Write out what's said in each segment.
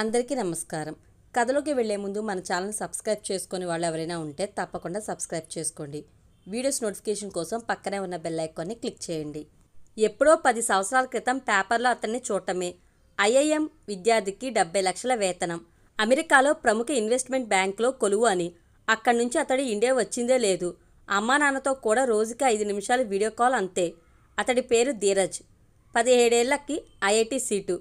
అందరికీ నమస్కారం. కథలోకి వెళ్ళే ముందు మన ఛానల్ సబ్స్క్రైబ్ చేసుకుని వాళ్ళు ఎవరైనా ఉంటే తప్పకుండా సబ్స్క్రైబ్ చేసుకోండి. వీడియోస్ నోటిఫికేషన్ కోసం పక్కనే ఉన్న బెల్ ఐకాన్ని క్లిక్ చేయండి. ఎప్పుడో పది సంవత్సరాల క్రితం పేపర్లో అతన్ని చూడటమే. ఐఐఎం విద్యార్థికి డెబ్బై లక్షల వేతనం. అమెరికాలో ప్రముఖ ఇన్వెస్ట్మెంట్ బ్యాంక్లో కొలువు అని. అక్కడి నుంచి అతడు ఇండియా వచ్చిందే లేదు. అమ్మా నాన్నతో కూడా రోజుకి ఐదు నిమిషాలు వీడియో కాల్ అంతే. అతడి పేరు ధీరజ్. పదిహేడేళ్ళకి IIT seat.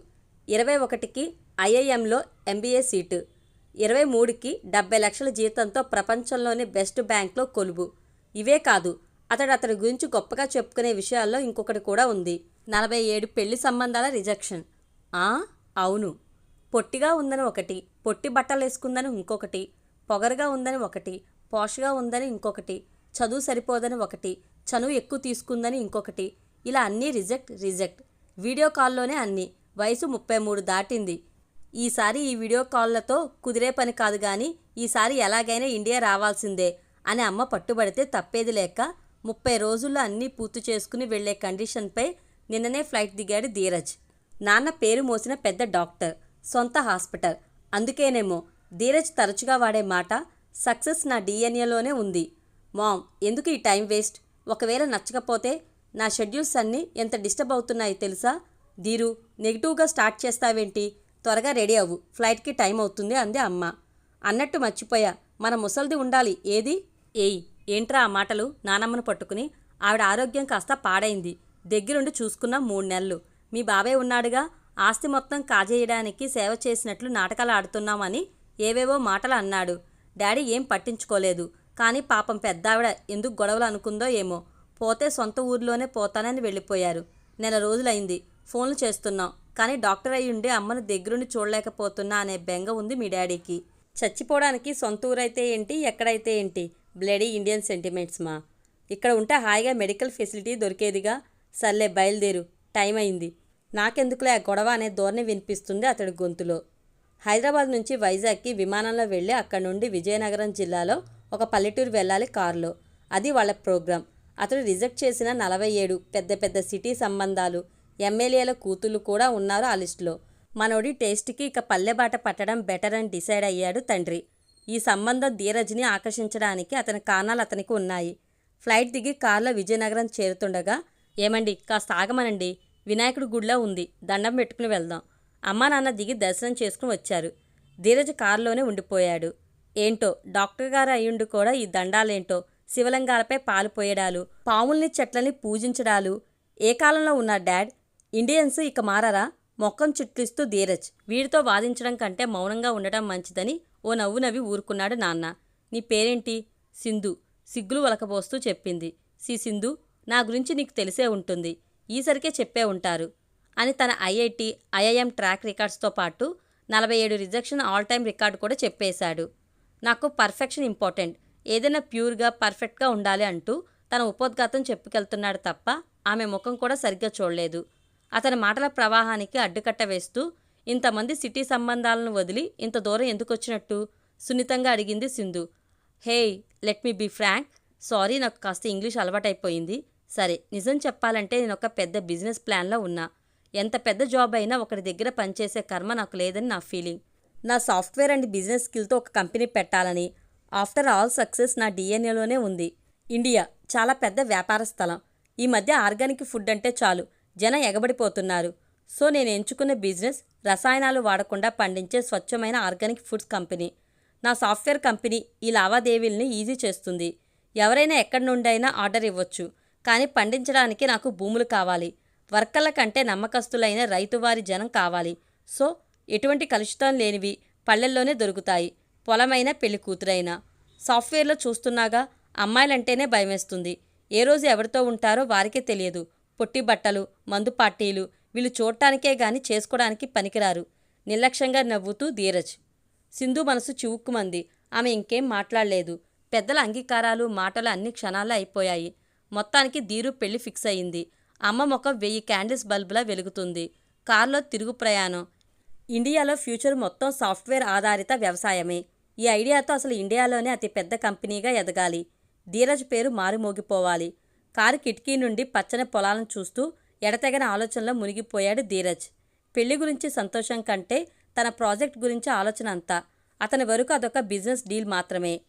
ఇరవై ఒకటికి ఐఐఎంలో ఎంబీఏ సీటు. ఇరవై మూడుకి డెబ్బై లక్షల జీతంతో ప్రపంచంలోని బెస్ట్ బ్యాంక్లో కొలువు. ఇవే కాదు అతడు అతడి గురించి గొప్పగా చెప్పుకునే విషయాల్లో ఇంకొకటి కూడా ఉంది. నలభై ఏడు పెళ్ళి సంబంధాల రిజెక్షన్. ఆ అవును. పొట్టిగా ఉందని ఒకటి పొట్టి బట్టలు వేసుకుందని ఇంకొకటి పొగరుగా ఉందని ఒకటి పోషగా ఉందని ఇంకొకటి చదువు సరిపోదని ఒకటి చనువు ఎక్కువ తీసుకుందని ఇంకొకటి ఇలా అన్నీ రిజెక్ట్ రిజెక్ట్. వీడియో కాల్లోనే అన్నీ. వయసు ముప్పై మూడు దాటింది. ఈసారి ఈ వీడియో కాల్లతో కుదిరే పని కాదు కానీ ఈసారి ఎలాగైనా ఇండియా రావాల్సిందే అని అమ్మ పట్టుబడితే తప్పేది లేక ముప్పై రోజుల్లో అన్నీ పూర్తి చేసుకుని వెళ్ళే కండిషన్పై నిన్ననే ఫ్లైట్ దిగాడు ధీరజ్. నాన్న పేరు మోసిన పెద్ద డాక్టర్ సొంత హాస్పిటల్. అందుకేనేమో ధీరజ్ తరచుగా వాడే మాట సక్సెస్ నా డిఎన్ఏలోనే ఉంది. మామ్ ఎందుకు ఈ టైం వేస్ట్? ఒకవేళ నచ్చకపోతే నా షెడ్యూల్స్ అన్నీ ఎంత డిస్టర్బ్ అవుతున్నాయి తెలుసా? ధీరు నెగిటివ్గా స్టార్ట్ చేస్తావేంటి? త్వరగా రెడీ అవ్వు. ఫ్లైట్కి టైం అవుతుంది అంది అమ్మ. అన్నట్టు మర్చిపోయా. మన ముసల్ది ఉండాలి. ఏది? ఏయ్ ఏంట్రా ఆ మాటలు? నానమ్మను పట్టుకుని ఆవిడ ఆరోగ్యం కాస్త పాడైంది. దగ్గరుండి చూసుకున్న మూడు నెలలు. మీ బాబాయ్ ఉన్నాడుగా? ఆస్తి మొత్తం కాజేయడానికి సేవ చేసినట్లు నాటకాలు ఆడుతున్నామని ఏవేవో మాటలు అన్నాడు. డాడీ ఏం పట్టించుకోలేదు. కానీ పాపం పెద్దావిడ ఎందుకు గొడవలు అనుకుందో ఏమో. పోతే సొంత ఊర్లోనే పోతానని వెళ్ళిపోయారు. నెల రోజులైంది. ఫోన్లు చేస్తున్నాం. కానీ డాక్టర్ అయ్యుండి అమ్మను దగ్గరుండి చూడలేకపోతున్నా అనే బెంగ ఉంది మీ డాడీకి. చచ్చిపోవడానికి సొంత ఊరైతే ఏంటి ఎక్కడైతే ఏంటి? బ్లడీ ఇండియన్ సెంటిమెంట్స్ మా. ఇక్కడ ఉంటే హాయిగా మెడికల్ ఫెసిలిటీ దొరికేదిగా. సర్లే బయలుదేరు టైం అయింది. నాకెందుకులే ఆ గొడవ అనే ధోరణి వినిపిస్తుంది అతడి గొంతులో. హైదరాబాద్ నుంచి వైజాగ్కి విమానంలో వెళ్ళి అక్కడి నుండి విజయనగరం జిల్లాలో ఒక పల్లెటూరు వెళ్ళాలి కారులో. అది వాళ్ళ ప్రోగ్రాం. అతడు రిజెక్ట్ చేసిన నలభై ఏడు పెద్ద పెద్ద సిటీ సంబంధాలు. ఎమ్మెల్యేల కూతుళ్ళు కూడా ఉన్నారు ఆ లిస్టులో. మనోడి టేస్ట్కి ఇక పల్లెబాట పట్టడం బెటర్ అని డిసైడ్ అయ్యాడు తండ్రి. ఈ సంబంధం ధీరజ్ని ఆకర్షించడానికి అతని కారణాలు అతనికి ఉన్నాయి. ఫ్లైట్ దిగి కారులో విజయనగరం చేరుతుండగా ఏమండి కాస్త ఆగమనండి. వినాయకుడి గుడిలో ఉంది. దండం పెట్టుకుని వెళ్దాం. అమ్మా నాన్న దిగి దర్శనం చేసుకుని వచ్చారు. ధీరజ్ కారులోనే ఉండిపోయాడు. ఏంటో డాక్టర్ గారు అయ్యుండి కూడా ఈ దండాలేంటో? శివలింగాలపై పాలు పోయడాలు పాముల్ని చెట్లని పూజించడాలు? ఏ కాలంలో ఉన్న డాడ్? ఇండియన్స్ ఇక మారారా? మొక్కం చుట్లిస్తూ ధీరజ్. వీడితో వాదించడం కంటే మౌనంగా ఉండటం మంచిదని ఓ నవ్వు నవ్వి ఊరుకున్నాడు నాన్న. నీ పేరేంటి? సింధు. సిగ్గులు వలకపోస్తూ చెప్పింది. సి సింధు నా గురించి నీకు తెలిసే ఉంటుంది. ఈసరికే చెప్పే ఉంటారు. అని తన ఐఐటి ఐఐఎం ట్రాక్ రికార్డ్స్తో పాటు నలభై ఏడు రిజెక్షన్ ఆల్ టైం రికార్డు కూడా చెప్పేశాడు. నాకు పర్ఫెక్షన్ ఇంపార్టెంట్. ఏదైనా ప్యూర్గా పర్ఫెక్ట్గా ఉండాలి అంటూ తన ఉపోద్ఘాతం చెప్పుకెళ్తున్నాడు తప్ప ఆమె ముఖం కూడా సరిగ్గా చూడలేదు. అతని మాటల ప్రవాహానికి అడ్డుకట్ట వేస్తూ ఇంతమంది సిటీ సంబంధాలను వదిలి ఇంత దూరం ఎందుకు వచ్చినట్టు సున్నితంగా అడిగింది Sindhu. Hey let me be frank. Sorry నాకు కాస్త ఇంగ్లీష్ అలవాటైపోయింది. సరే నిజం చెప్పాలంటే నేను ఒక పెద్ద బిజినెస్ ప్లాన్లో ఉన్నా. ఎంత పెద్ద జాబ్ అయినా ఒకరి దగ్గర పనిచేసే కర్మ నాకు లేదని నా ఫీలింగ్. నా సాఫ్ట్వేర్ అండ్ బిజినెస్ స్కిల్తో ఒక కంపెనీ పెట్టాలని. ఆఫ్టర్ ఆల్ సక్సెస్ నా డిఎన్ఏలోనే ఉంది. ఇండియా చాలా పెద్ద వ్యాపార స్థలం. ఈ మధ్య ఆర్గానిక్ ఫుడ్ అంటే చాలు. జనం ఎగబడిపోతున్నారు. సో నేను ఎంచుకున్న బిజినెస్ రసాయనాలు వాడకుండా పండించే స్వచ్ఛమైన ఆర్గానిక్ ఫుడ్స్ కంపెనీ. నా సాఫ్ట్వేర్ కంపెనీ ఈ లావాదేవీల్ని ఈజీ చేస్తుంది. ఎవరైనా ఎక్కడి నుండైనా ఆర్డర్ ఇవ్వచ్చు. కానీ పండించడానికి నాకు భూములు కావాలి. వర్కర్ల కంటే నమ్మకస్తులైన రైతువారి జనం కావాలి. సో ఎటువంటి కలుషితం లేనివి పల్లెల్లోనే దొరుకుతాయి. పొలమైన పెళ్ళి కూతురైనా. సాఫ్ట్వేర్లో చూస్తున్నాగా అమ్మాయిలంటేనే భయమేస్తుంది. ఏ రోజు ఎవరితో ఉంటారో వారికే తెలియదు. పొట్టి బట్టలు మందు పార్టీలు వీళ్ళు చూడటానికే గాని చేసుకోవడానికి పనికిరారు. నిర్లక్ష్యంగా నవ్వుతూ ధీరజ్. సింధు మనసు చివుక్కుమంది. ఆమె ఇంకేం మాట్లాడలేదు. పెద్దల అంగీకారాలు మాటలు అన్ని క్షణాల్లో అయిపోయాయి. మొత్తానికి ధీరు పెళ్ళి ఫిక్స్ అయింది. అమ్మ ముఖం వెయ్యి క్యాండిల్స్ బల్బులా వెలుగుతుంది. కారులో తిరుగు ప్రయాణం. ఇండియాలో ఫ్యూచర్ మొత్తం సాఫ్ట్వేర్ ఆధారిత వ్యవసాయమే. ఈ ఐడియాతో అసలు ఇండియాలోనే అతి పెద్ద కంపెనీగా ఎదగాలి. ధీరజ్ పేరు మారుమోగిపోవాలి. కారు కిటికీ నుండి పచ్చని పొలాలను చూస్తూ ఎడతెగని ఆలోచనలో మునిగిపోయాడు ధీరజ్. పెళ్ళి గురించి సంతోషం కంటే తన ప్రాజెక్ట్ గురించి ఆలోచన అంతా. అతని వరకు అదొక బిజినెస్ డీల్ మాత్రమే.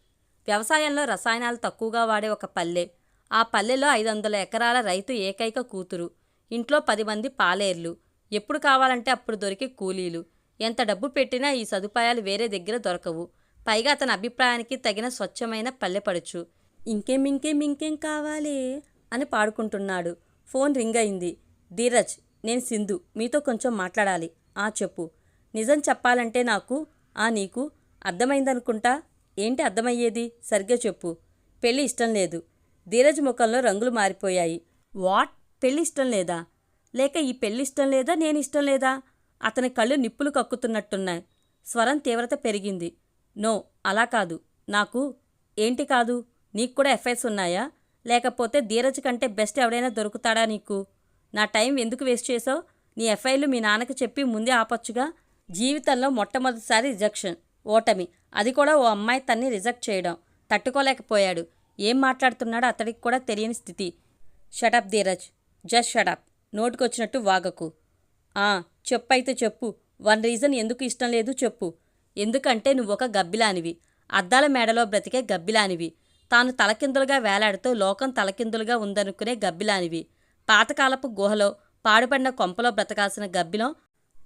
వ్యవసాయంలో రసాయనాలు తక్కువగా వాడే ఒక పల్లె. ఆ పల్లెలో ఐదు వందల ఎకరాల రైతు ఏకైక కూతురు. ఇంట్లో పది మంది పాలేర్లు. ఎప్పుడు కావాలంటే అప్పుడు దొరికే కూలీలు. ఎంత డబ్బు పెట్టినా ఈ సదుపాయాలు వేరే దగ్గర దొరకవు. పైగా అతని అభిప్రాయానికి తగిన స్వచ్ఛమైన పల్లెపడుచు ఇంకేం ఇంకేం ఇంకేం కావాలి? అని పాడుకుంటున్నాడు. ఫోన్ రింగ్ అయింది. ధీరజ్ నేను సింధు మీతో కొంచెం మాట్లాడాలి. ఆ చెప్పు. నిజం చెప్పాలంటే నాకు ఆ నీకు అర్థమైందనుకుంటా? ఏంటి అర్థమయ్యేది? సరిగ్గా చెప్పు. పెళ్ళి ఇష్టం లేదు. ధీరజ్ ముఖంలో రంగులు మారిపోయాయి. వాట్? పెళ్ళి ఇష్టం లేదా? లేక ఈ పెళ్ళి ఇష్టం లేదా? నేను ఇష్టం లేదా? అతని కళ్ళు నిప్పులు కక్కుతున్నట్టున్నాయి. స్వరం తీవ్రత పెరిగింది. నో అలా కాదు. నాకు ఏంటి కాదు? నీకు కూడా ఎఫ్ఐఎస్ ఉన్నాయా? లేకపోతే ధీరజ్ కంటే బెస్ట్ ఎవడైనా దొరుకుతాడా నీకు? నా టైం ఎందుకు వేస్ట్ చేసావు నీ ఎఫ్ఐలు మీ నాన్నకి చెప్పి ముందే ఆపొచ్చుగా? జీవితంలో మొట్టమొదటిసారి రిజెక్షన్ ఓటమి. అది కూడా ఓ అమ్మాయి తన్ని రిజెక్ట్ చేయడం. తట్టుకోలేకపోయాడు. ఏం మాట్లాడుతున్నాడో అతడికి కూడా తెలియని స్థితి. షటప్ ధీరజ్. జస్ట్ షటప్ నోటికొచ్చినట్టు వాగకు. ఆ చెప్పైతే చెప్పు. వన్ రీజన్ ఎందుకు ఇష్టం లేదు చెప్పు. ఎందుకంటే నువ్వు ఒక గబ్బిలానివి. అద్దాల మేడలో బ్రతికే గబ్బిలానివి. తాను తలకిందులుగా వేలాడుతూ లోకం తలకిందులుగా ఉందనుకునే గబ్బిలానివి. పాతకాలపు గుహలో పాడుపడిన కొంపలో బ్రతకాల్సిన గబ్బిలం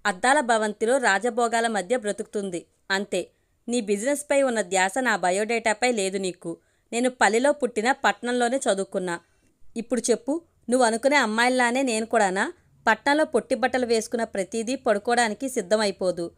అద్దాల భవంతిలో రాజభోగాల మధ్య బ్రతుకుతుంది. అంతే నీ బిజినెస్పై ఉన్న ధ్యాస నా బయోడేటాపై లేదు నీకు. నేను పల్లెలో పుట్టిన పట్నంలోనే చదువుకున్నా. ఇప్పుడు చెప్పు నువ్వు అనుకునే అమ్మాయిల్లానే నేను కూడానా? పట్నంలో పొట్టి బట్టలు వేసుకున్న ప్రతిదీ పడుకోవడానికి సిద్ధమైపోదు.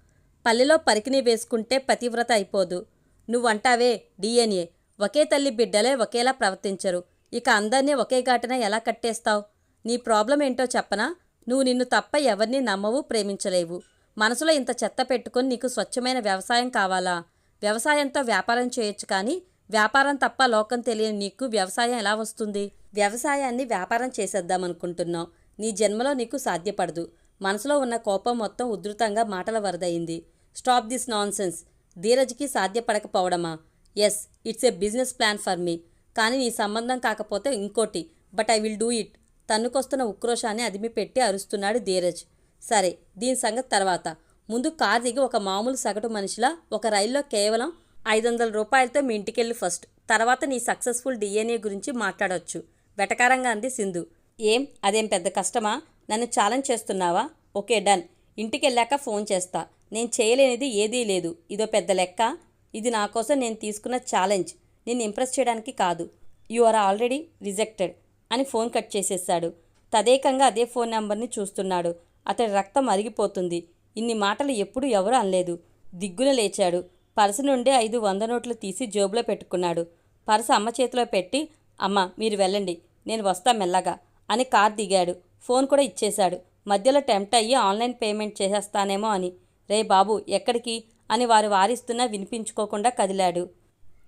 పల్లెలో పరికిని వేసుకుంటే పతివ్రత అయిపోదు. నువ్వంటావే డిఎన్ఏ ఒకే తల్లి బిడ్డలే ఒకేలా ప్రవర్తించరు. ఇక అందరినీ ఒకే ఘాటన ఎలా కట్టేస్తావు? నీ ప్రాబ్లం ఏంటో చెప్పనా? నువ్వు నిన్ను తప్ప ఎవరిని నమ్మవు ప్రేమించలేవు. మనసులో ఇంత చెత్త పెట్టుకొని నీకు స్వచ్ఛమైన వ్యవసాయం కావాలా? వ్యవసాయంతో వ్యాపారం చేయొచ్చు కానీ వ్యాపారం తప్ప లోకం తెలియని నీకు వ్యవసాయం ఎలా వస్తుంది? వ్యవసాయాన్ని వ్యాపారం చేసేద్దామనుకుంటున్నావు. నీ జన్మలో నీకు సాధ్యపడదు. మనసులో ఉన్న కోపం మొత్తం ఉధృతంగా మాటల వరదయింది. Stop this nonsense. ధీరజ్కి సాధ్యపడకపోవడమా? Yes it's a business plan for me కానీ నీ సంబంధం కాకపోతే ఇంకోటి. But I will do it తన్నుకొస్తున్న ఉక్రోషాన్ని అదిమి పెట్టి అరుస్తున్నాడు ధీరజ్. సరే దీని సంగతి తర్వాత. ముందు కార్ దిగి ఒక మామూలు సగటు మనిషిలా ఒక రైల్లో కేవలం ఐదు వందల రూపాయలతో మీ ఇంటికెళ్ళి ఫస్ట్. తర్వాత నీ సక్సెస్ఫుల్ డిఎన్ఏ గురించి మాట్లాడొచ్చు. వెటకారంగా అంది సింధు. ఏం? అదేం పెద్ద కష్టమా? నన్ను ఛాలెంజ్ చేస్తున్నావా? Okay done. ఇంటికెళ్ళాక ఫోన్ చేస్తా. నేను చేయలేనిది ఏదీ లేదు. ఇదో పెద్ద లెక్క. ఇది నా కోసం నేను తీసుకున్న ఛాలెంజ్. నిన్ను ఇంప్రెస్ చేయడానికి కాదు. యు ఆర్ ఆల్రెడీ రిజెక్టెడ్ అని ఫోన్ కట్ చేసేశాడు తదేకంగా అదే ఫోన్ నెంబర్ని చూస్తున్నాడు. అతడి రక్తం అరిగిపోతుంది. ఇన్ని మాటలు ఎప్పుడు ఎవరు అనలేదు. దిగ్గున లేచాడు. పర్సు నుండి ఐదు వంద నోట్లు తీసి జేబులో పెట్టుకున్నాడు. పర్సు అమ్మ చేతిలో పెట్టి అమ్మ మీరు వెళ్ళండి. నేను వస్తా మెల్లగా అని కార్ దిగాడు. ఫోన్ కూడా ఇచ్చేశాడు. మధ్యలో టెంప్ట్ అయ్యి ఆన్లైన్ పేమెంట్ చేసేస్తానేమో అని. రే బాబు ఎక్కడికి? అని వారు వారిస్తున్నా వినిపించుకోకుండా కదిలాడు.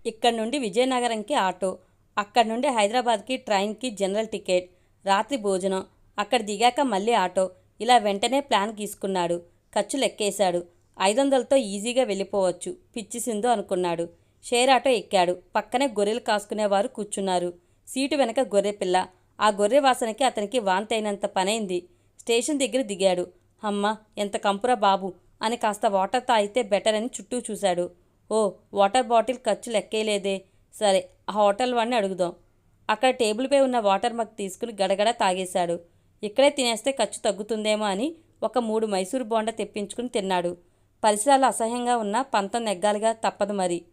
ఇక్కడి నుండి విజయనగరంకి ఆటో అక్కడి నుండి హైదరాబాద్కి ట్రైన్కి జనరల్ టికెట్ రాత్రి భోజనం అక్కడ దిగాక మళ్ళీ ఆటో ఇలా వెంటనే ప్లాన్ గీసుకున్నాడు. ఖర్చు లెక్కేశాడు ఐదు వందలతో ఈజీగా వెళ్ళిపోవచ్చు పిచ్చిసిందో అనుకున్నాడు. షేర్ ఆటో ఎక్కాడు. పక్కనే గొర్రెలు కాసుకునేవారు కూర్చున్నారు. సీటు వెనక గొర్రె పిల్ల. ఆ గొర్రె వాసనకి అతనికి వాంతైనంత పనైంది. స్టేషన్ దగ్గర దిగాడు. అమ్మ ఎంత కంపురా బాబు. అని కాస్త వాటర్ తాగితే బెటర్ అని చుట్టూ చూశాడు. ఓ వాటర్ బాటిల్ ఖర్చు లెక్కేయలేదే సరే ఆ హోటల్ వాడిని అడుగుదాం. అక్కడ టేబుల్పై ఉన్న వాటర్ మగ్ తీసుకుని గడగడ తాగేశాడు. ఇక్కడే తినేస్తే ఖర్చు తగ్గుతుందేమో అని ఒక మూడు మైసూరు బోండా తెప్పించుకుని తిన్నాడు. పరిసరాలు అసహ్యంగా ఉన్న పంతం నెగ్గాలిగా తప్పదు మరి.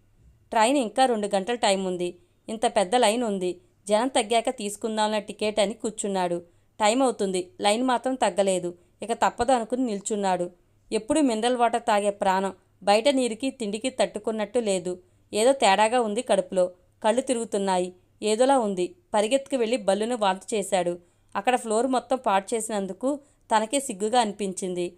ట్రైన్ ఇంకా రెండు గంటల టైం ఉంది. ఇంత పెద్ద లైన్ ఉంది. జనం తగ్గాక తీసుకుందాంన్న టికెట్ అని కూర్చున్నాడు. టైం అవుతుంది. లైన్ మాత్రం తగ్గలేదు. ఇక తప్పదు అనుకుని నిల్చున్నాడు. ఎప్పుడు మినరల్ వాటర్ తాగే ప్రాణం బయట నీరుకి తిండికి తట్టుకున్నట్టు లేదు. ఏదో తేడాగా ఉంది కడుపులో. కళ్ళు తిరుగుతున్నాయి. ఏదోలా ఉంది. పరిగెత్తుకు వెళ్ళి బల్లును వాంతి చేశాడు. అక్కడ ఫ్లోర్ మొత్తం పాడు చేసినందుకు తనకే సిగ్గుగా అనిపించింది.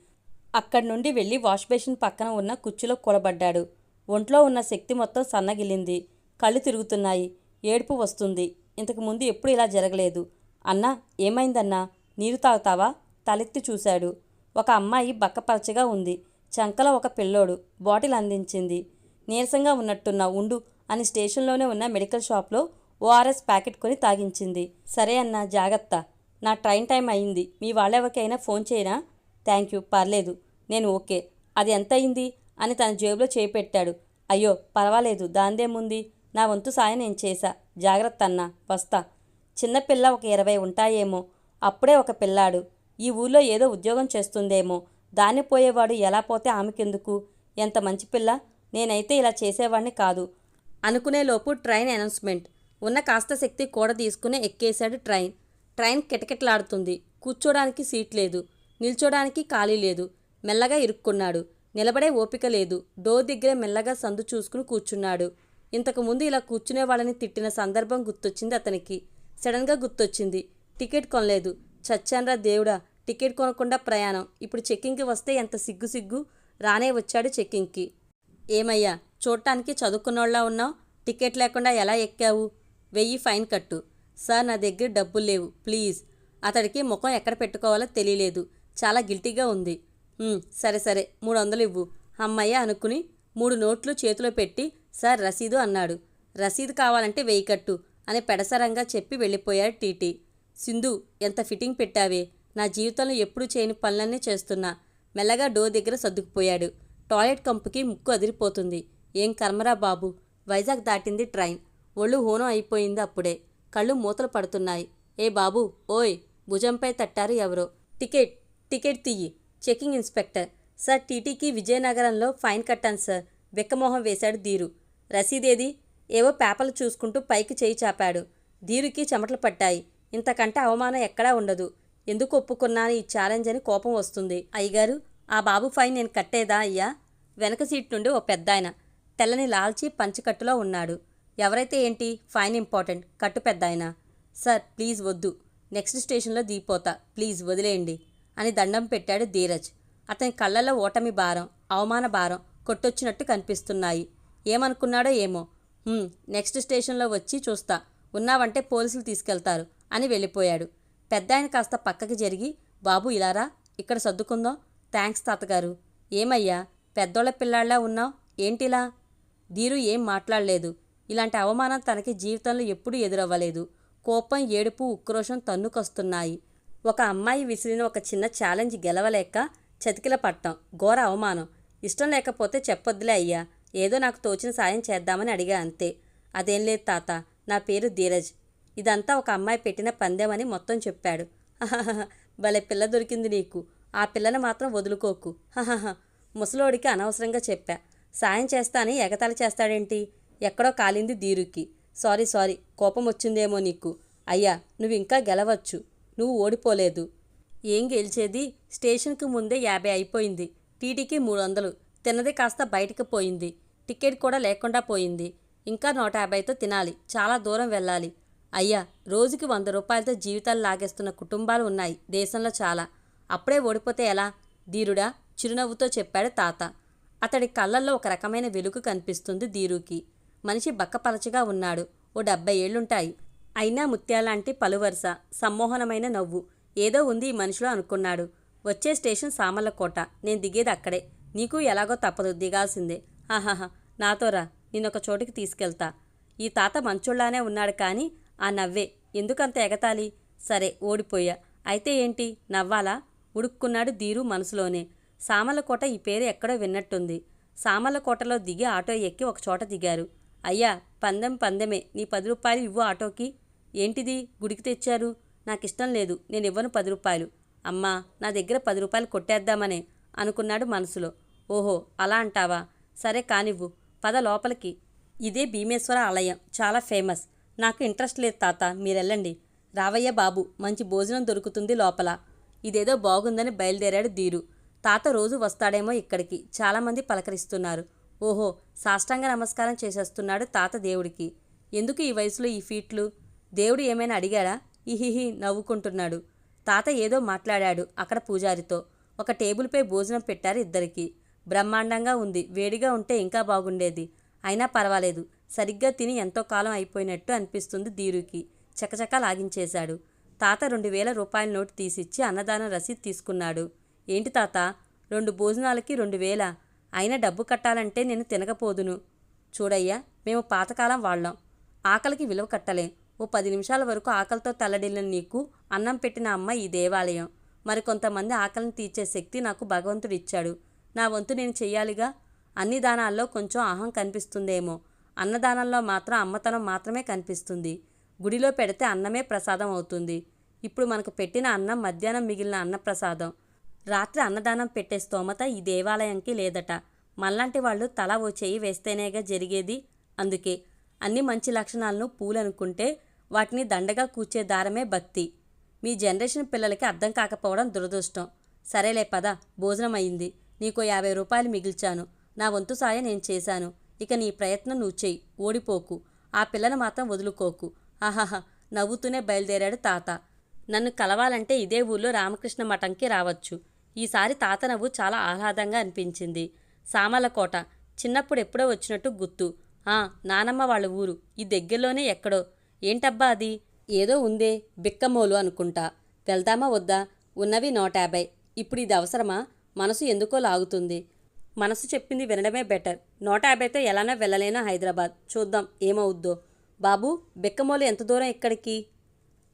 అక్కడి నుండి వెళ్ళి వాష్ బేసిన్ పక్కన ఉన్న కుర్చీలో కూలబడ్డాడు. ఒంట్లో ఉన్న శక్తి మొత్తం సన్నగిల్లింది కళ్ళు తిరుగుతున్నాయి. ఏడుపు వస్తుంది. ఇంతకు ముందు ఎప్పుడు ఇలా జరగలేదు. అన్నా ఏమైందన్నా? నీరు తాగుతావా? తలెత్తి చూశాడు. ఒక అమ్మాయి బక్కపరచగా ఉంది. చంకలో ఒక పిల్లోడు. బాటిల్ అందించింది. నీరసంగా ఉన్నట్టున్న ఉండు అని స్టేషన్లోనే ఉన్న మెడికల్ షాప్లో ఓఆర్ఎస్ ప్యాకెట్ కొని తాగించింది. సరే అన్న జాగ్రత్త. నా ట్రైన్ టైం అయింది. మీ వాళ్ళెవరికైనా ఫోన్ చేయనా? Thank you. పర్లేదు. నేను ఓకే. అది ఎంత అయింది? అని తన జేబులో చేపెట్టాడు అయ్యో పర్వాలేదు. దాందేముంది? నా వంతు సాయం నేను చేశా. జాగ్రత్త అన్నా. వస్తా. చిన్నపిల్ల ఒక ఇరవై ఉంటాయేమో. అప్పుడే ఒక పిల్లాడు. ఈ ఊళ్ళో ఏదో ఉద్యోగం చేస్తుందేమో. దాన్ని పోయేవాడు ఎలా పోతే ఆమెకెందుకు? ఎంత మంచి పిల్ల. నేనైతే ఇలా చేసేవాడిని కాదు. అనుకునేలోపు ట్రైన్ అనౌన్స్మెంట్. ఉన్న కాస్త శక్తి కూడ తీసుకుని ఎక్కేశాడు ట్రైన్. ట్రైన్ కిటకిటలాడుతుంది. కూర్చోడానికి సీట్ లేదు. నిల్చోడానికి ఖాళీ లేదు. మెల్లగా ఇరుక్కున్నాడు. నిలబడే ఓపిక లేదు. డోర్ దగ్గరే మెల్లగా సందు చూసుకుని కూర్చున్నాడు. ఇంతకుముందు ఇలా కూర్చునే వాళ్ళని తిట్టిన సందర్భం గుర్తొచ్చింది అతనికి. సడన్గా గుర్తొచ్చింది. టికెట్ కొనలేదు. చచ్చాన్రా దేవుడా టికెట్ కొనకుండా ప్రయాణం. ఇప్పుడు చెక్కింగ్కి వస్తే ఎంత సిగ్గు సిగ్గు? రానే వచ్చాడు చెక్కింగ్కి. ఏమయ్యా చూడటానికి చదువుకున్నోళ్ళ ఉన్నావు? టికెట్ లేకుండా ఎలా ఎక్కావు? వెయ్యి ఫైన్ కట్టు. సార్ నా దగ్గర డబ్బులు లేవు. ప్లీజ్. అతడికి ముఖం ఎక్కడ పెట్టుకోవాలో తెలియలేదు. చాలా గిల్టీగా ఉంది. సరే సరే మూడు వందలు ఇవ్వు. అమ్మయ్య అనుకుని మూడు నోట్లు చేతిలో పెట్టి సార్ రసీదు అన్నాడు. రసీదు కావాలంటే వెయ్యి కట్టు అని పెడసరంగా చెప్పి వెళ్ళిపోయాడు టీటీ. సింధు ఎంత ఫిట్టింగ్ పెట్టావే. నా జీవితంలో ఎప్పుడూ చేయని పనులన్నీ చేస్తున్నా. మెల్లగా డోర్ దగ్గర సర్దుకుపోయాడు. టాయిలెట్ కంపుకి ముక్కు అదిరిపోతుంది. ఏం కర్మరా బాబు. వైజాగ్ దాటింది ట్రైన్. ఒళ్ళు హోనం అయిపోయింది అప్పుడే. కళ్ళు మూతలు పడుతున్నాయి. ఏ బాబు ఓయ్ భుజంపై తట్టారు ఎవరో. టికెట్ టికెట్ తీయి. Checking inspector. సార్ టీటీకి విజయనగరంలో ఫైన్ కట్టాను సార్. బిక్కమోహం వేశాడు ధీరు. రసీదేది? ఏవో పేపర్లు చూసుకుంటూ పైకి చేయి చాపాడు. ధీరుకి చెమటలు పట్టాయి. ఇంతకంటే అవమానం ఎక్కడా ఉండదు. ఎందుకు ఒప్పుకున్నాను ఈ ఛాలెంజ్ అని కోపం వస్తుంది. అయ్యగారు ఆ బాబు ఫైన్ నేను కట్టేదా అయ్యా? వెనక సీట్ నుండి ఓ పెద్దాయన తెల్లని లాల్చి పంచకట్టులో ఉన్నాడు. ఎవరైతే ఏంటి? ఫైన్ ఇంపార్టెంట్ కట్టు పెద్దాయన. సార్ ప్లీజ్ వద్దు. నెక్స్ట్ స్టేషన్లో దిగిపోతా. ప్లీజ్ వదిలేయండి అని దండం పెట్టాడు ధీరజ్. అతని కళ్ళల్లో ఓటమి భారం అవమాన భారం కొట్టొచ్చినట్టు కనిపిస్తున్నాయి. ఏమనుకున్నాడో ఏమో. నెక్స్ట్ స్టేషన్లో వచ్చి చూస్తా. ఉన్నావంటే పోలీసులు తీసుకెళ్తారు. అని వెళ్ళిపోయాడు. పెద్ద ఆయన కాస్త పక్కకి జరిగి బాబు ఇలారా ఇక్కడ సర్దుకుందాం. థ్యాంక్స్ తాతగారు. ఏమయ్యా పెద్దోళ్ళ పిల్లాళ్ళ ఉన్నావు? ఏంటిలా? ధీరు ఏం మాట్లాడలేదు. ఇలాంటి అవమానం తనకి జీవితంలో ఎప్పుడూ ఎదురవ్వలేదు. కోపం ఏడుపు ఉక్రోషం తన్నుకొస్తున్నాయి. ఒక అమ్మాయి విసిరిన ఒక చిన్న ఛాలెంజ్ గెలవలేక చతికిల పట్టం ఘోర అవమానం. ఇష్టం లేకపోతే చెప్పొద్దులే అయ్యా. ఏదో నాకు తోచిన సాయం చేద్దామని అడిగా అంతే. అదేం లేదు తాత. నా పేరు ధీరజ్. ఇదంతా ఒక అమ్మాయి పెట్టిన పందెమని మొత్తం చెప్పాడు. భలే పిల్ల దొరికింది నీకు. ఆ పిల్లని మాత్రం వదులుకోకు. ముసలోడికి అనవసరంగా చెప్పా. సాయం చేస్తా అని ఎగతాళి చేస్తాడేంటి? ఎక్కడో కాలింది దీరుకి సారీ సారీ కోపం వచ్చిందేమో నీకు. అయ్యా నువ్వు ఇంకా గెలవచ్చు. నువ్వు ఓడిపోలేదు. ఏం గెలిచేది? స్టేషన్కి ముందే యాభై అయిపోయింది. టీటీకి మూడు వందలు. తిన్నది కాస్త బయటకు పోయింది. టికెట్ కూడా లేకుండా పోయింది. ఇంకా నూట యాభైతో తినాలి. చాలా దూరం వెళ్ళాలి. అయ్యా రోజుకి వంద రూపాయలతో జీవితాలు లాగేస్తున్న కుటుంబాలు ఉన్నాయి దేశంలో చాలా. అప్పుడే ఓడిపోతే ఎలా? ధీరుడా చిరునవ్వుతో చెప్పాడు తాత. అతడి కళ్ళల్లో ఒక రకమైన వెలుగు కనిపిస్తుంది ధీరుకి. మనిషి బక్కపలచగా ఉన్నాడు ఓ డెబ్బై ఏళ్ళుంటాయి అయినా ముత్యాలాంటి పలువరుస సమ్మోహనమైన నవ్వు. ఏదో ఉంది ఈ మనిషిలో అనుకున్నాడు. వచ్చే స్టేషన్ సామర్లకోట నేను దిగేది అక్కడే. నీకు ఎలాగో తప్పదు దిగాల్సిందే. ఆహాహా నాతో రా ఒక చోటికి తీసుకెళ్తా. ఈ తాత మంచోళ్ళానే ఉన్నాడు కానీ ఆ నవ్వే. ఎందుకంత ఎగతాలి సరే ఓడిపోయా. అయితే ఏంటి? నవ్వాలా? ఉడుక్కున్నాడు ధీరు మనసులోనే. సామలకోట ఈ పేరు ఎక్కడో విన్నట్టుంది. సామలకోటలో దిగి ఆటో ఎక్కి ఒక చోట దిగారు. అయ్యా పందెం పందెమే. నీ పది రూపాయలు ఇవ్వు ఆటోకి. ఏంటిది? గుడికి తెచ్చారు? నాకిష్టం లేదు. నేను ఇవ్వను పది రూపాయలు. అమ్మా నా దగ్గర పది రూపాయలు కొట్టేద్దామనే అనుకున్నాడు మనసులో. ఓహో అలా అంటావా? సరే కానివ్వు. పద లోపలికి. ఇదే భీమేశ్వర ఆలయం. చాలా ఫేమస్. నాకు ఇంట్రెస్ట్ లేదు తాత మీరెళ్ళండి. రావయ్య బాబు మంచి భోజనం దొరుకుతుంది లోపల. ఇదేదో బాగుందని బయలుదేరాడు ధీరు. తాత రోజు వస్తాడేమో ఇక్కడికి. చాలామంది పలకరిస్తున్నారు. ఓహో సాష్టాంగ నమస్కారం చేసేస్తున్నాడు తాత దేవుడికి. ఎందుకు ఈ వయసులో ఈ ఫీట్లు? దేవుడు ఏమైనా అడిగాడా? ఇహిహి నవ్వుకుంటున్నాడు. తాత ఏదో మాట్లాడాడు అక్కడ పూజారితో. ఒక టేబుల్పై భోజనం పెట్టారు ఇద్దరికి. బ్రహ్మాండంగా ఉంది. వేడిగా ఉంటే ఇంకా బాగుండేది. అయినా పర్వాలేదు. సరిగ్గా తిని ఎంతో కాలం అయిపోయినట్టు అనిపిస్తుంది ధీరుకి. చకచకా లాగించేశాడు. తాత రెండు వేల రూపాయల నోటు తీసిచ్చి అన్నదాన రసీదు తీసుకున్నాడు. ఏంటి తాత? రెండు భోజనాలకి రెండు వేల. అయినా డబ్బు కట్టాలంటే నేను తినకపోదును. చూడయ్యా మేము పాతకాలం వాళ్ళం. ఆకలికి విలువ కట్టలేం. ఓ పది నిమిషాల వరకు ఆకలితో తల్లడిల్లిన నీకు అన్నం పెట్టిన అమ్మ ఈ దేవాలయం. మరికొంతమంది ఆకలిని తీర్చే శక్తి నాకు భగవంతుడిచ్చాడు. నా వంతు నేను చెయ్యాలిగా? అన్ని దానాల్లో కొంచెం అహం కనిపిస్తుందేమో. అన్నదానంలో మాత్రం అమ్మతనం మాత్రమే కనిపిస్తుంది. గుడిలో పెడితే అన్నమే ప్రసాదం అవుతుంది. ఇప్పుడు మనకు పెట్టిన అన్నం మధ్యాహ్నం మిగిలిన అన్నప్రసాదం రాత్రి అన్నదానం పెట్టే స్తోమత ఈ దేవాలయంకి లేదట. మళ్ళంటి వాళ్ళు తల ఓ చెయ్యి వేస్తేనేగా జరిగేది అందుకే. అన్ని మంచి లక్షణాలను పూలనుకుంటే వాటిని దండగా కూర్చే దారమే భక్తి. మీ జనరేషన్ పిల్లలకి అర్థం కాకపోవడం దురదృష్టం. సరేలే పద భోజనం అయింది నీకు యాభై రూపాయలు మిగిల్చాను. నా వంతు సాయం నేను చేశాను. ఇక నీ ప్రయత్నం నువ్వు చెయ్యి. ఓడిపోకు. ఆ పిల్లను మాత్రం వదులుకోకు. ఆహాహా. నవ్వుతూనే బయలుదేరాడు తాత. నన్ను కలవాలంటే ఇదే ఊళ్ళో రామకృష్ణ మఠంకి రావచ్చు. ఈసారి తాత నవ్వు చాలా ఆహ్లాదంగా అనిపించింది. సామలకోట. చిన్నప్పుడు ఎప్పుడో వచ్చినట్టు గుర్తు. ఆ నానమ్మ వాళ్ళ ఊరు. ఈ దగ్గరలోనే ఎక్కడో. ఏంటబ్బా అది? ఏదో ఉందే. బిక్కమోలు అనుకుంటా. వెళ్దామా వద్దా? ఉన్నవి నూట యాభై. ఇప్పుడు ఇది అవసరమా? మనసు ఎందుకో లాగుతుంది. మనసు చెప్పింది వినడమే బెటర్. నూట యాభైతో ఎలానో వెళ్ళలేనా హైదరాబాద్? చూద్దాం ఏమవుద్దో. బాబు బిక్కమోలు ఎంత దూరం ఇక్కడికి?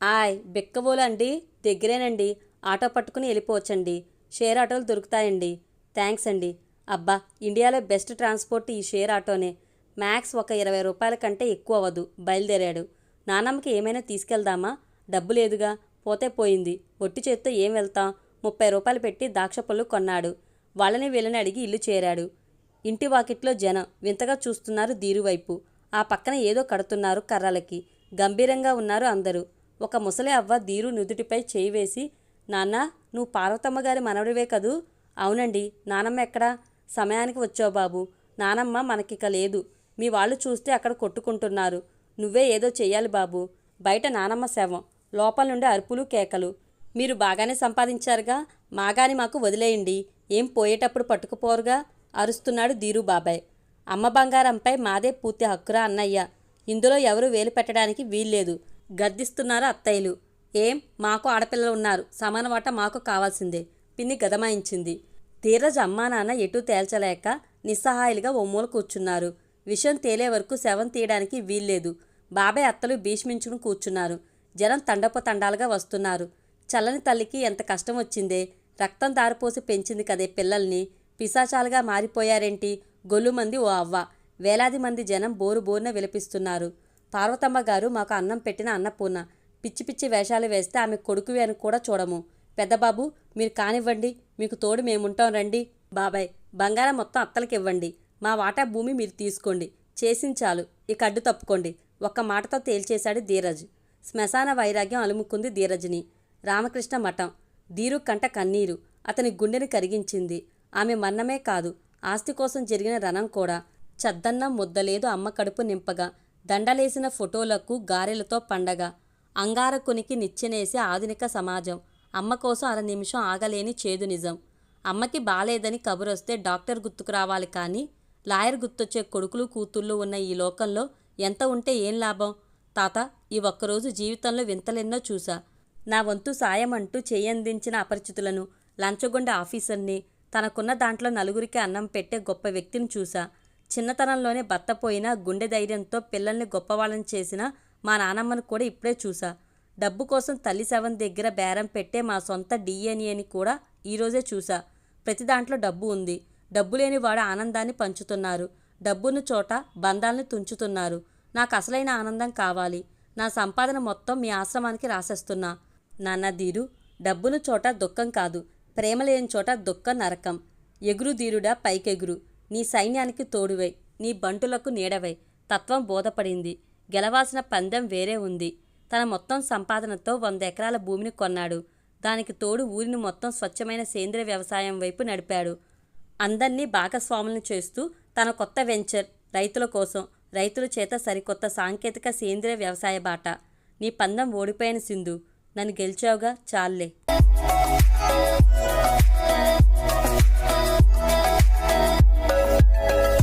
ఆయ్ బిక్కవోలు అండి. దగ్గరేనండి. ఆటో పట్టుకుని వెళ్ళిపోవచ్చండి. షేర్ ఆటోలు దొరుకుతాయండి. థ్యాంక్స్ అండి. అబ్బా ఇండియాలో బెస్ట్ ట్రాన్స్పోర్ట్ ఈ షేర్ ఆటోనే. మ్యాక్స్ ఒక ఇరవై రూపాయల కంటే ఎక్కువ అవ్వదు. బయలుదేరాడు. నానమ్మకి ఏమైనా తీసుకెళ్దామా? డబ్బు లేదుగా. పోతే పోయింది. ఒట్టి చేత్తో ఏం వెళ్తాం? ముప్పై రూపాయలు పెట్టి ద్రాక్ష పళ్ళు కొన్నాడు. వాళ్ళని వీళ్ళని అడిగి ఇల్లు చేరాడు. ఇంటి వాకిట్లో జనం వింతగా చూస్తున్నారు దీరువైపు ఆ పక్కన ఏదో కడుతున్నారు కర్రలకి. గంభీరంగా ఉన్నారు అందరూ. ఒక ముసలి అవ్వ దీరు నుదుటిపై చేయి వేసి నాన్న నువ్వు పార్వతమ్మ గారి మనవడివే కదూ? అవునండి. నానమ్మ ఎక్కడా? సమయానికి వచ్చావు బాబు. నానమ్మ మనకిక లేదు. మీ వాళ్ళు చూస్తే అక్కడ కొట్టుకుంటున్నారు. నువ్వే ఏదో చెయ్యాలి బాబు. బయట నానమ్మ శవం. లోపల నుండి అరుపులు కేకలు. మీరు బాగానే సంపాదించారుగా మాగాని మాకు వదిలేయండి. ఏం పోయేటప్పుడు పట్టుకుపోరుగా? అరుస్తున్నాడు ధీరు బాబాయ్. అమ్మ బంగారంపై మాదే పూర్తి హక్కురా అన్నయ్య. ఇందులో ఎవరు వేలు పెట్టడానికి వీల్లేదు. గర్దిస్తున్నారు అత్తయ్యలు. ఏం? మాకు ఆడపిల్లలు ఉన్నారు. సమాన వాట మాకు కావాల్సిందే. పిన్ని గదమాయించింది. ధీరజ్ అమ్మా నాన్న ఎటూ తేల్చలేక నిస్సహాయాలుగా ఓ మూల కూర్చున్నారు. విషయం తేలే వరకు శవం తీయడానికి వీల్లేదు. బాబాయ్ అత్తలు భీష్మించుకుని కూర్చున్నారు. జనం తండపతండాలుగా వస్తున్నారు. చల్లని తల్లికి ఎంత కష్టం వచ్చిందే? రక్తం దారిపోసి పెంచింది కదే పిల్లల్ని. పిశాచాలుగా మారిపోయారేంటి? గొల్లుమంది ఓ అవ్వ. వేలాది మంది జనం బోరు బోరున విలపిస్తున్నారు. పార్వతమ్మ గారు మాకు అన్నం పెట్టిన అన్నపూర్ణ. పిచ్చి పిచ్చి వేషాలు వేస్తే ఆమె కొడుకువి అని కూడా చూడము. పెద్దబాబు మీరు కానివ్వండి. మీకు తోడు మేముంటాం రండి. బాబాయ్ బంగారం మొత్తం అత్తలకి ఇవ్వండి. మా వాటా భూమి మీరు తీసుకోండి. చేసించాలు ఇక అడ్డు తప్పుకోండి. ఒక్క మాటతో తేల్చేశాడు ధీరజ్. శ్మశాన వైరాగ్యం అలుముకుంది ధీరజ్ని. రామకృష్ణ మఠం. ధీరు కంట కన్నీరు. అతని గుండెని కరిగించింది. ఆమె మన్నమే కాదు ఆస్తి కోసం జరిగిన రణం కూడా. చద్దన్నం ముద్దలేదు అమ్మ కడుపు నింపగా. దండలేసిన ఫోటోలకు గారెలతో పండగ. అంగారకునికి నిచ్చెనేసి ఆధునిక సమాజం. అమ్మ కోసం అర నిమిషం ఆగలేని చేదు నిజం. అమ్మకి బాలేదని కబురొస్తే డాక్టర్ గుర్తుకు రావాలి కానీ లాయర్ గుర్తొచ్చే కొడుకులు కూతుళ్ళు ఉన్న ఈ లోకంలో ఎంత ఉంటే ఏం లాభం? తాత ఈ ఒక్కరోజు జీవితంలో వింతలెన్నో చూసా నా వంతు సాయం అంటూ చేయందించిన అపరిచితులను లంచగొండ ఆఫీసర్ని తనకున్న దాంట్లో నలుగురికి అన్నం పెట్టే గొప్ప వ్యక్తిని చూసా చిన్నతనంలోనే భర్త పోయినా గుండె ధైర్యంతో పిల్లల్ని గొప్పవాళ్ళని చేసిన మా నానమ్మను కూడా ఇప్పుడే చూసా డబ్బు కోసం తల్లి శవం దగ్గర బేరం పెట్టే మా సొంత డిఎన్ఏని కూడా ఈరోజే చూసా ప్రతి దాంట్లో డబ్బు ఉంది. డబ్బు లేని వాడు ఆనందాన్ని పంచుతున్నారు. డబ్బున్న చోట బంధాలను తుంచుతున్నారు. నాకు అసలైన ఆనందం కావాలి. నా సంపాదన మొత్తం మీ ఆశ్రమానికి రాసేస్తున్నా. నాన్నదీరు డబ్బును చోట దుఃఖం కాదు ప్రేమ లేని చోట దుఃఖం నరకం. ఎగురుదీరుడా పైకెగురు నీ సైన్యానికి తోడువై నీ బంటులకు నీడవై. తత్వం బోధపడింది గెలవాల్సిన పందెం వేరే ఉంది. తన మొత్తం సంపాదనతో వంద ఎకరాల భూమిని కొన్నాడు. దానికి తోడు ఊరిని మొత్తం స్వచ్ఛమైన సేంద్రియ వ్యవసాయం వైపు నడిపాడు. అందర్నీ భాగస్వాములను చేస్తూ తన కొత్త వెంచర్ రైతుల కోసం రైతుల చేత సరికొత్త సాంకేతిక సేంద్రియ వ్యవసాయ బాట. నీ పందెం ఓడిపోయిన సింధు నన్ను గెలిచావుగా చాలే